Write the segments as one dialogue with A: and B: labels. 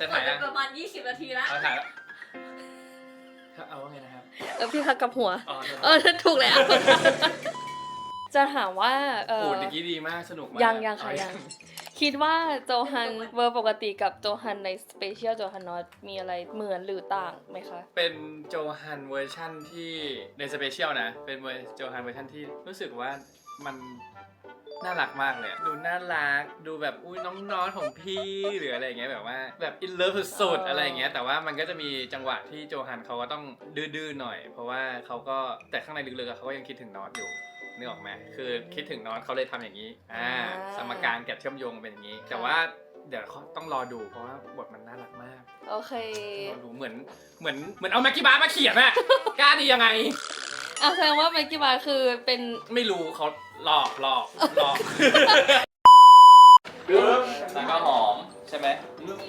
A: จะถ่ายยัง
B: ประมาณ 20 นาทีแล้ว
A: เอาถ่ายแล้วเอาว่าไงนะครับ
C: เออพี่คักกับหัว
A: อ๋อ
C: เออถูกแล้ว จะถามว่าเอ
A: โอ้
C: อ
A: เมื่อกี้ดีมาก สนุกมาก
C: ยังยังค่ะ
A: เอา
C: ยังคิดว่าโจฮันเวอร์ปกติกับโจฮันในสเปเชียลโจฮันนอตมีอะไรเหมือนหรือต่างไหมคะ
A: เป็นโจฮันเวอร์ชั่นที่ในสเปเชียลนะ เป็นเวอร์โจฮันเวอร์ชั่นที่รู้สึกว่ามัน น่ารักมากเลยอะดูน่ารัก ดูแบบอุ้ยน้องน้องของพี่หรืออะไรอย่างเงี้ยแบบว่าแบบอินเลิฟสุดๆอะไรอย่างเงี้ยแต่ว่ามันก็จะมีจังหวะที่โจฮันเขาก็ต้องดื้อๆหน่อย เพราะว่าเขาก็แต่ข้างในลึกๆอะเขาก็ยังคิดถึงน็อตอยู่นึกออกไหมคือคิดถึงน็อตเขาเลยทำอย่างนี้อ่าสมการแกะเชื่อมโยงเป็นอย่างนี้ แต่ว่าเดี๋ยวเขาต้องรอดูเพราะว่าบทมันน่ารักมาก
C: โอเค
A: รอดูเหมือนเหมือนเหมือนเอาแม็กกี้บาร์มาเขียนอะกล้าดียังไง
C: อะแสดงว่าไมค์กี้บาร์คือเป็น
A: ไม่รู้เขา หลอกหลอกหลอกแล้วก็หอมใช่ไหม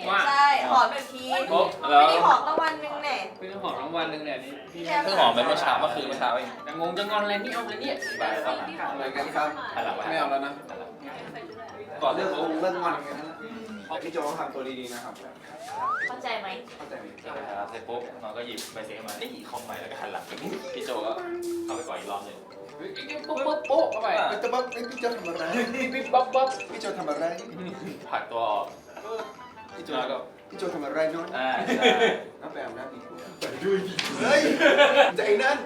A: ว่า
B: ใช่ หอมเป็นที
A: โอ้
B: ไม่
A: แล้ว
B: ได้หอมตะวันหนึงแน่
A: เพิ่งหอมทั้งวันหนึงเนี่ยนี่พี่
B: เพิ่
A: เพิ่ง
B: ง
A: ห
B: ห
A: อ
B: อ
A: ม
B: ม
A: ไปเมื่อเช้าเมื่อคืนเมื่อเช้าเองจะงงจะงอนอะไรนี่เอาเลยเนี่ยบายครับ
D: อะไรกันครับ
A: หันหลัง
D: ไม่เอาแล้วนะ
A: ก่อน
D: เรื่
A: เรื่
D: อ
A: องง
D: เรื่องงอนกันนะพี่โจทำตัวดีๆนะครับ
B: เข้าใจไหม
D: เข้าใจไหม
E: เสร็จปุ๊บน้องก็หยิบใบเสมานี่คอมใหม่แล้วก็หันหลังพี่โจก็เข้าไปก่อนอีกรอบหนึ่ง
A: โป๊ะ โป๊ะโป๊ะเข้าไป
D: แต่ว่าพี่โจทำอะไร
A: ปิ๊บป๊อบป๊อบ
D: พี่โจทำอะไร
E: ผลักตัวออก
D: พี่โจ
E: แล้วก็
D: พี่โจทำอะไรน้อง
E: อ่าใช่
D: น้ำแปมน้ำอีกไปด้วยดิเฮ้ยใจนั่น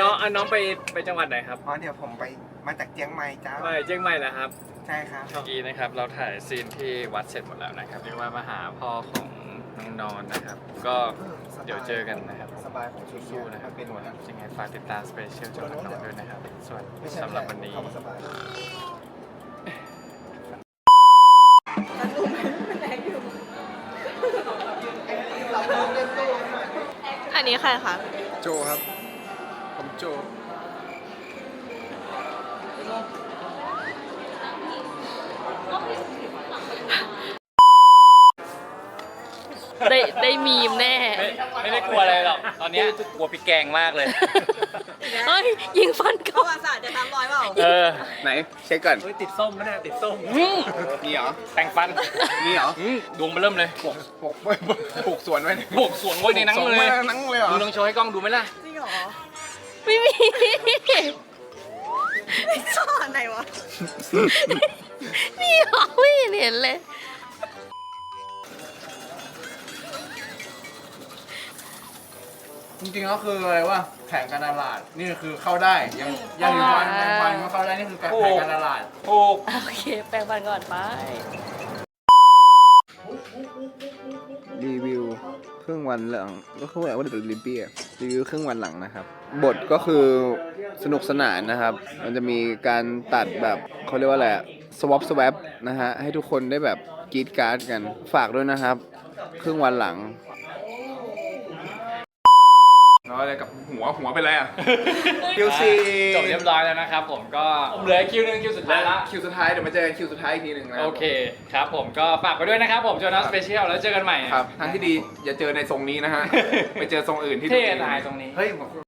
A: น้องอะน้องไปไปจังหวัดไหนครับ
F: เพราะเดี๋ยวผมไปมาจากเจียงใหม่จ้า
A: ไปเชียงใหม่นะครับ
F: ใช่ครับ
A: เมื่อกี้นะครับ เราถ่ายซีนที่วัดเสร็จหมดแล้วนะครับเรียกว่ามาหาพ่อของ น้องนอนนะครับ ก็เดี๋ยวเจอกันนะครับ
F: สบายผม
A: สู้ๆนะครับ
F: เป็น
A: ทุก
F: หม
A: ค
F: ด
A: น
F: นะ
A: ยังไงฝากติดตามสเปเชียลจากน้องด้วยนะครับ ส่วน
F: ไม่ใช่
A: สำหรับวันนี้
F: คำาสบาย
C: อันนี้ใครคะ
D: โจครับ ผมโจ
C: ได้ได้มีมแน่
A: ไม่ไม่ได้กลัวอะไรหรอก ตอนเนี้ยกลัวพี่แกงมากเลย
C: เฮ้ย ยิงฟัน
B: ป
C: เขา
B: ระวัติศาสตร์จะตามรอยเปล่า
A: เออ
D: ไหนเช็คก่อน
A: เฮ้ยติดส้มไหมเนี่ยติดส้ม
D: มีเหรอ
A: แต่งฟัน
D: มีเหรอ
A: อืมดวงมาเริ่มเลย
D: ปลูกปลูกปลูกสวนไว้
A: บวกสวนไว้ในหนัง
D: ส่ง
A: เล
D: มายนังเลยเหรอ
A: มึงลองโชว์ให้กล้องดูไหมล่ะ
B: จริงเหรอ
C: ไม่มี
B: ซ่อนไหนวะ
C: นี่เหรอไม่เห็นเห็นเลย
D: จริงๆก็คืออะไรวะแผนการตลาดนี่คือเข้าได้ยังยังอยู่วันยังวันก็เข้าได้นี่คือการแผนการตลาด
A: ถูก
C: โอเค แปลงฟันก่อนไป
D: รีวิวครึ่งวันหลังก็คือว่าเดอะลิมเปียรีวิวครึ่งวันหลังนะครับ บทก็คือสนุกสนานนะครับ มันจะมีการตัดแบบเขาเรียกว่าอะไรสวอปสวปนะฮะให้ทุกคนได้แบบกรีดการ์ดกันฝากด้วยนะครับ ครึ่งวันหลัง น้อยอะไรกับหัวหัวเป็นไรอะ คิวซี
A: จบเรียบร้อยแล้วนะครับผมก็เหลือคิวหนึ่งคิวสุดท้ายละ
D: คิวสุดท้ายเดี๋ยวมาเจอกันคิวสุดท้ายอีกทีหนึ่งนะ
A: โอเคครับผมก็ฝากไปด้วยนะครับผมโจนัสสเปเชียลแล้วเจอกันใหม่
D: ครับทางที่ดีอย่าเจอในทรงนี้นะฮะไปเจอทรงอื่นที่
A: เท่นายตรงนี้
D: เฮ้ยผม